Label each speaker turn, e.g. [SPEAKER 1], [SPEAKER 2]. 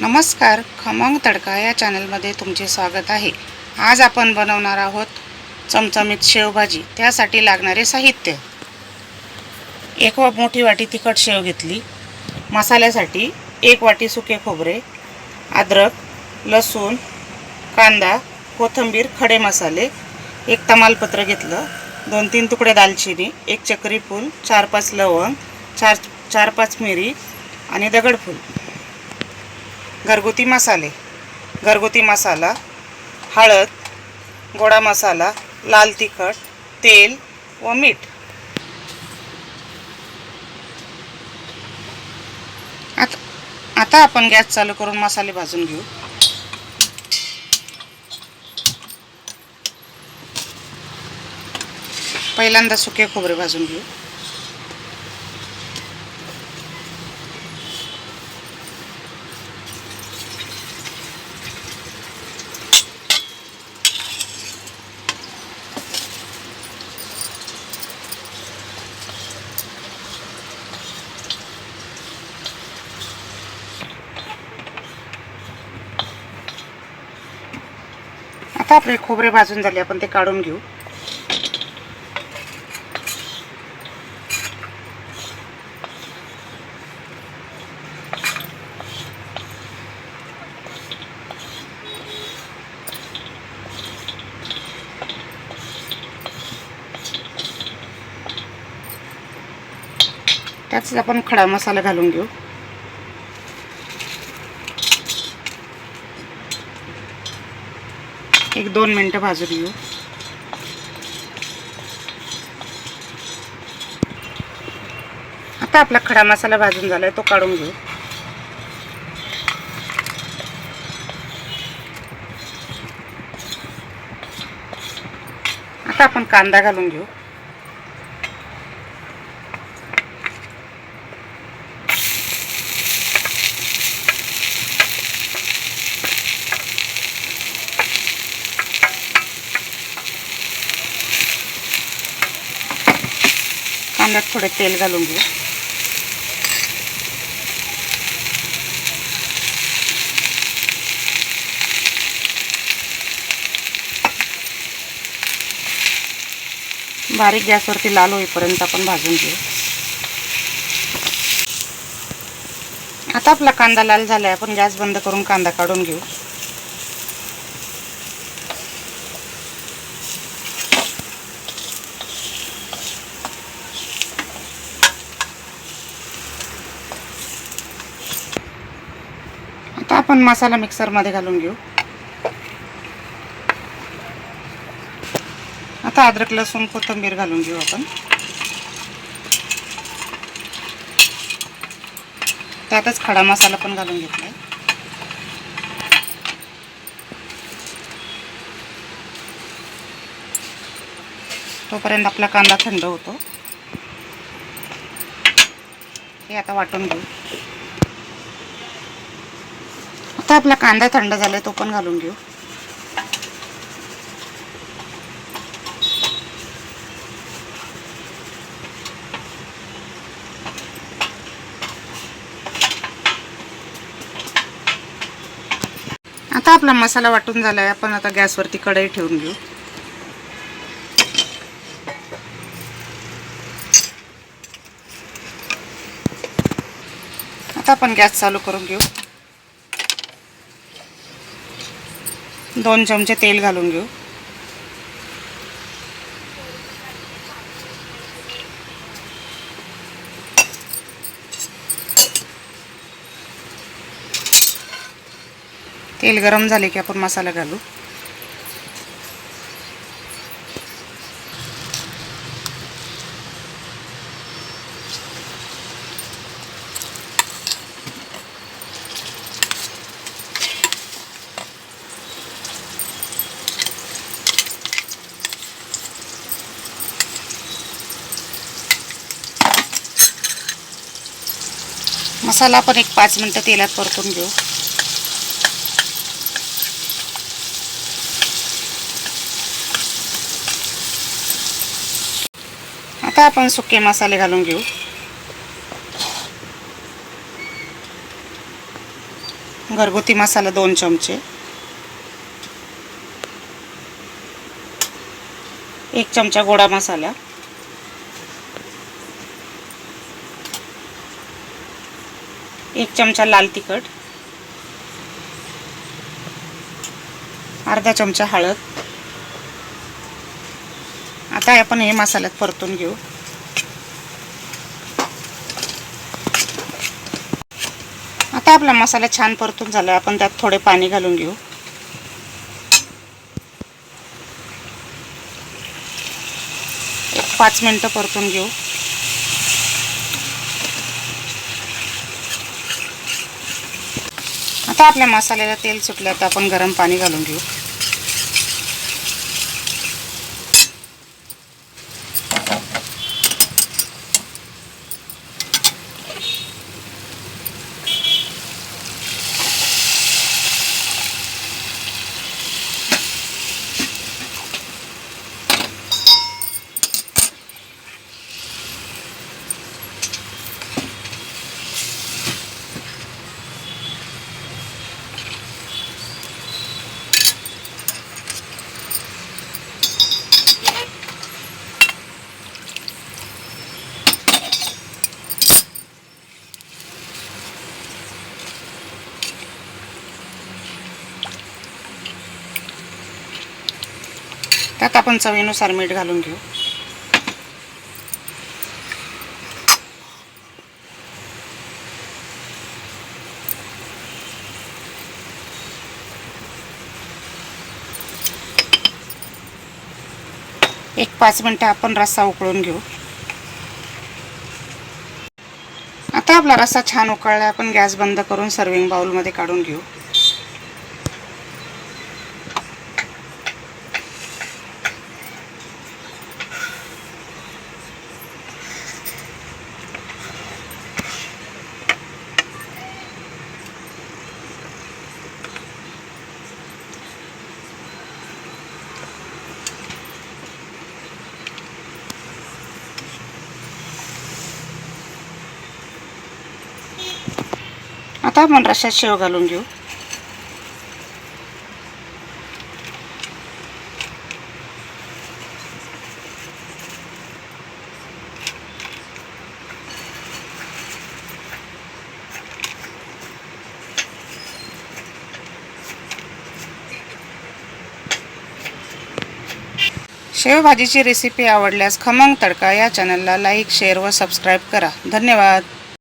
[SPEAKER 1] नमस्कार खमंग तडका या चॅनलमध्ये तुमचे स्वागत आहे. आज आपण बनवणार आहोत चमचमीत शेवभाजी त्यासाठी लागणारे साहित्य. एक वा मोठी वाटी तिखट शेव घेतली. मसाल्यासाठी एक वाटी सुके खोबरे अद्रक लसूण कांदा कोथिंबीर खडे मसाले एक तमालपत्र घेतलं दोन तीन तुकडे दालचिनी एक चक्री फूल चार पाच लवंग चार चार पाच मिरी आणि दगडफूल. घरगुती मसाले. घरगुती मसाला हळद गोडा मसाला लाल तिखट तेल व मीठ. आता आता आपण गॅस चालू करून मसाले भाजून घेऊ. पहिल्यांदा सुके खोबरे भाजून घेऊ. आता आपले खोबरे भाजून झाले आपण ते काढून घेऊ. त्याच आपण खडा मसाला घालून घेऊ. एक दोन मिनटं भाजून घेऊ. आता आपला खडा मसाला भाजून झालाय तो काढून घेऊ. आता आपण कांदा घालून घेऊ. कांद्यात थोडे तेल घालून घेऊ. बारीक गॅसवरती लाल होईपर्यंत आपण भाजून घेऊ. आता आपला कांदा लाल झालाय आपण गॅस बंद करून कांदा काढून घेऊ. आता आपण मसाला मिक्सरमध्ये घालून घेऊ. आता अद्रक लसूण कोथिंबीर घालून घेऊ आपण. त्यातच खडा मसाला पण घालून घेतलाय. तोपर्यंत आपला कांदा थंड होतो. हे आता वाटून घेऊ. आता आपला कांदा थंड झाला तो पण घालून घेऊ. आता आपला मसाला वाटून झाला आहे आपण आता गॅसवरती कढई ठेवून घेऊ. आता आपण गॅस चालू करून घेऊ. दोन चमचे तेल घालून घेऊ. तेल गरम झाले की आपण मसाला घालू. मसाला आपण एक पाच मिनटं तेलात परतून घेऊ. आता आपण सुके मसाले घालून घेऊ. घरगुती मसाला दोन चमचे. एक चमचा गोडा मसाला. एक चमचा लाल तिखट अर्धा चमचा हळद. आता आपण हे मसाल्यात परतून घेऊ. आता आपला मसाला छान परतून झाला आपण त्यात थोडे पाणी घालून घेऊ. एक पाच मिनटं परतून घेऊ. आता आपल्या मसाल्याला तेल सुटलं तर आपण गरम पाणी घालून घेऊ. त्यात आपण चवीनुसार मीठ घालून घेऊ. एक पाच मिनटं आपण रस्सा उकळून घेऊ. आता आपला रस्सा छान उकळला आपण गॅस बंद करून सर्विंग बाउलमध्ये काढून घेऊ. आता आपण रश्यात शेव घालून घेऊ. शेवभाजीची रेसिपी आवडल्यास खमंग तडका या चॅनलला लाईक शेअर व सबस्क्राईब करा. धन्यवाद.